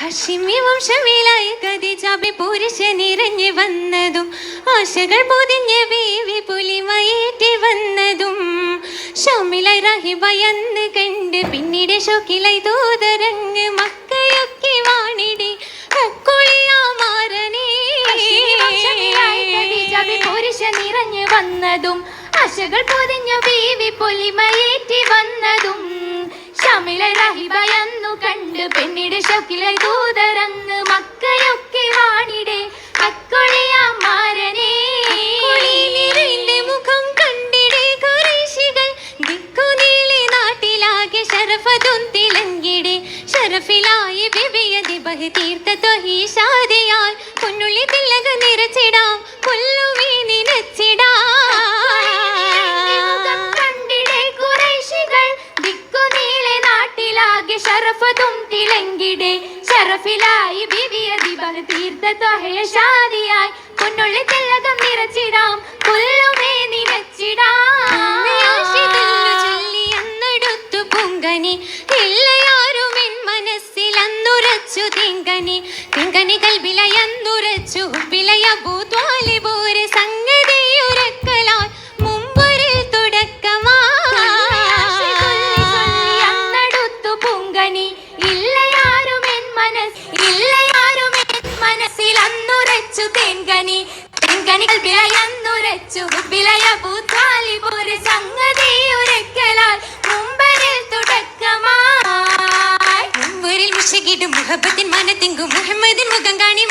ഹഷിമി വംശമേലായ ഖദീജാബി നിറഞ്ഞു വന്നതും ആശകൾ പൊതിഞ്ഞ ബീവി പുലിമയേറ്റി വന്നതും. ഷമിലായി റഹിബയെന്ന് കണ്ട് പിന്നീട് ഷോക്കിലായി ദൂതരങ്ങ് മക്കയൊക്കെ വാണിടി. പുരുഷ നിറഞ്ഞു വന്നതും ആശകൾ പൊതിഞ്ഞ ബീവി പൊലിമയേറ്റി വന്നതും. ഷമില ഭയന്നു കണ്ട് പെണ്ണിടെ ഷക്കിലെ ദൂതരങ്ങ് മക്കയൊക്കെ വാണിടെ അക്കൊളിയാമാരനേ ശരഫിലായി ബിവിയ ബഹ തീർത്ത തൊഹേഷാദിയായി പൊന്നുള്ളി തിലകം നിറച്ചിടാം. പുല്ലുമേ നിനച്ചിടാം ആശിതല്ലു ചൊല്ലി അന്നടുത്തു പൊങ്കനി. ഇല്ലയാരും എൻ മനസ്സിൽ അന്നുറച്ചു തിങ്കനി. തിങ്കനി കൽബിലയന്നുറച്ചു ഭൂത്വാലി ഭൂത്വാലിബോര് സംഗതിയുരക്കലാൽ മനസ് ഇല്ലയാരും എൻ മനസ്സിൽ അന്നുരച്ചു തേൻകനി തേൻകനികൾ വിളയന്നുരച്ചു വിളയ പൂത്താലി പോലെ സംഗതി ഉരക്കലാൽ മുമ്പരിൽ തുടക്കമായി മുമ്പൊരിൽ മുഷകിടും മുഹബത്തിൻ മനത്തിങ്കും മുഹമ്മദിൻ മുഖം കാണി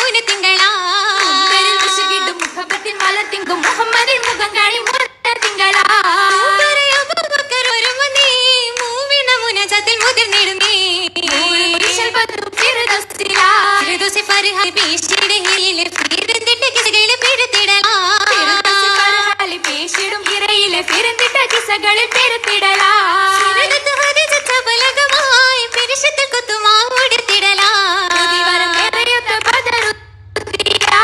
പെരുന്തിട്ട കിസകളിൽ പെരുത്തിടലാ പ്രതിവരം നിറയൊത്ത പതറുത്തിയാ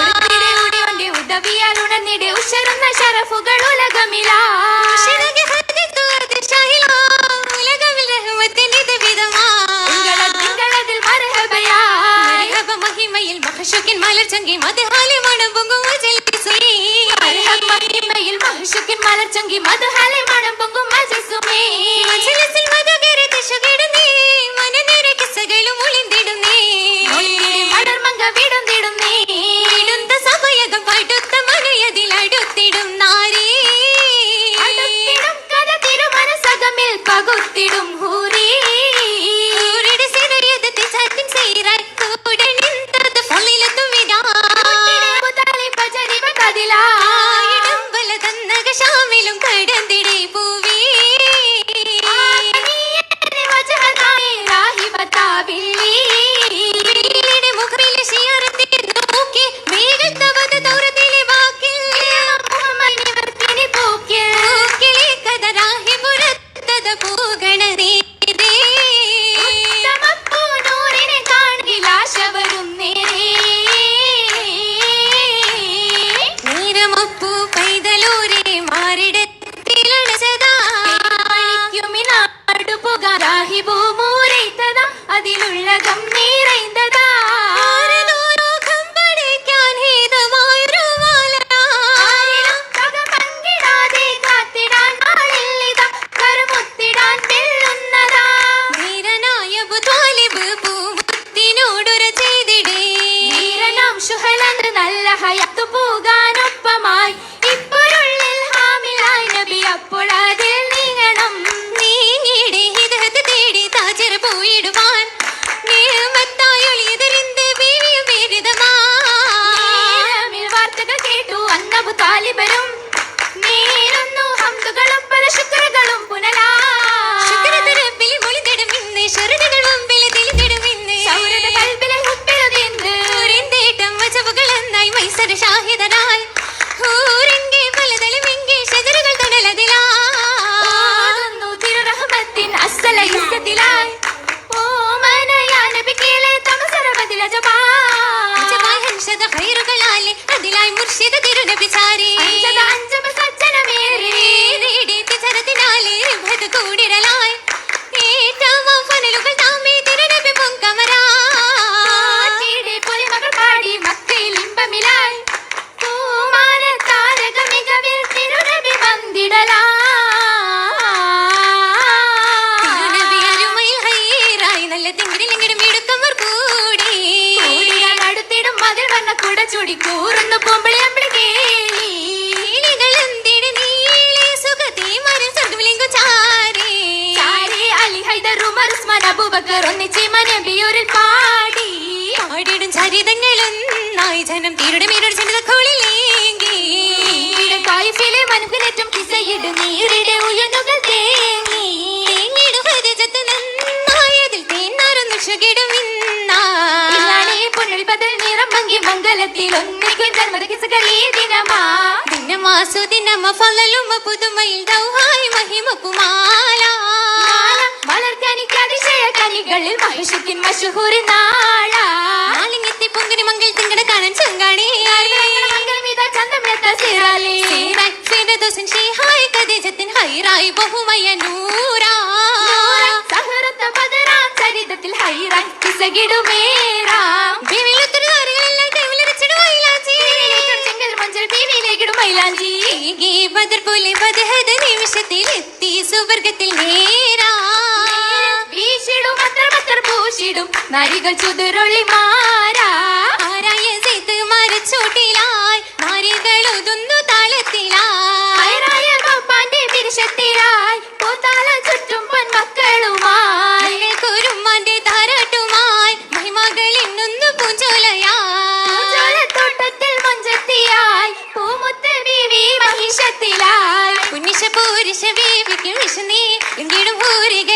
ഉടുത്തിടെ ഉടിവണ്ടി ഉദവിയാൽ ഉണർന്നിടെ ഉഷരുന്ന ഷറഫുകൾ ഉലകമിലാ. മഹിമയിൽ മഹഷുക്കിൻ മലർച്ചങ്കി മതഹാലി മണം ജലിസുയി മഹിമയിൽ മഹിഷക്കിൻ മലർച്ചങ്കി മധുഹാലെ മണം പൊങ്കും മജസുമേ മജലിസിൽ മധുകര ദിശകിടുന്നേ മനനിര കിസ്സകളും ഒളിന്തിടുന്നേ മലർമങ്ക വിടുന്നിടുന്നേ അർഷിത തിരുനബിചാരി അഞ്ചമ സജ്ജനമേറി. നേടി തിചരത്തിനാലേ ഭത് കൂടിരലായി ഏറ്റവും ഫനലുകൾ അബൂബക്കർ ഒന്നിച്ച് മനബിയൂരിൽ പാടി ജനം മംഗലത്തിൽ ദിനമാ. ഫലലുമ പുതുമയിൽ ദൗഹായി വളർക്കനിക്ക് അതിശയ കനികളിൽ മഹിഷത്തിൻ മഷഹൂർ നാള. പൊങ്കിനി മംഗൾ തിങ്കട കാണാൻ ചങ്കാണി. ഹൈറായി ഹൈറായ് ബഹുമയ നൂറാ. സഹറത്ത ബദറാം ചരിതത്തിൽ ഹൈറാൻ കിസകിടുമേറാം. ബിവിലൊത്തിരി താരങ്ങളെല്ലാം കൈവിലരച്ചിടുവായിലാച്ചി. ചെങ്കൽ മഞ്ചൽ ബീവിയിലേക്കിടും മൈലാഞ്ചി. പൂശിടും നരികൾ ചുതുരൊള്ളി മാറാ. ആരായ സീത്ത് മരച്ചോട്ടിലായി. നാരികളൊതുന്നു താളത്തിലായി ഹൈറായ ബപ്പാന്റെ പിരിശത്തിലായി പൂത്താലം ചുറ്റും പൊന്മക്കളുമായി. കുരുമാന്റെ താരാട്ടുമായി. മഹിമകൾ എണ്ണുന്നു പൂഞ്ചോലയായി തോട്ടത്തിൽ മഞ്ചത്തിയായി. പൂമുത്ത് ബീവി മഹിഷത്തിലായി. പുന്നിഷ പൂരിശ ബീവിക്കും വിശുന്നേ എങ്കിലും ഊരുകളിൽ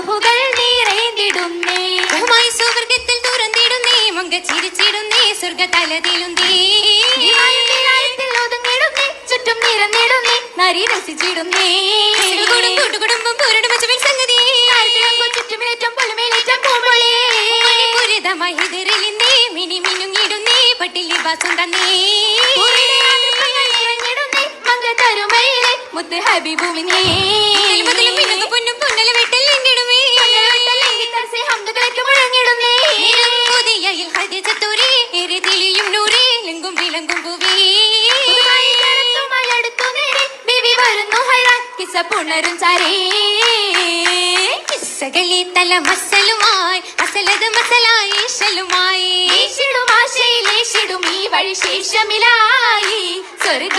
പൊതിഞ്ഞ് മധുഹുകൾ നിറേന്തിടുന്നേ ബഹുമായി സുവർഗത്തിൽ തുറന്നിടുന്നേ മങ്ക ചിരിച്ചിടുന്നേ സ്വർഗ തലതിലുന്നേ. വിമാനത്തിൽ ഒതുങ്ങിടുന്നേ ചുറ്റും നിറന്നിടുന്നേ നരി രസിച്ചിടുന്നേ. കൂടും കൂട്ടുകുടുംബം പൂരടും മച്ചവിൽ സംഗതി. ചുറ്റുമിലേറ്റം പൊലുമേലേറ്റം പൂമ്പൊളി പുരിതമായി എതിരിലിന്നേ മിനി മിനുങ്ങിടുന്നേ പട്ടിൽ ലിബാസും തന്നേ. തരുമയിലെ മുത്ത് ഹബീബുവിനെ. മുതലും മിനുങ്ങു പൊന്നും പൊന്നല ഹദിജത്തൂരേ എരിതിലിയും നൂരേ ലെങ്കും പുണരും ചരേ. തല മസലുമായി അസലത് മസലായി ഈശലുമായി. ഈശിടും ആശയിലേശിടും ഈ വഴി ശേഷമിലായി. സ്വർഗ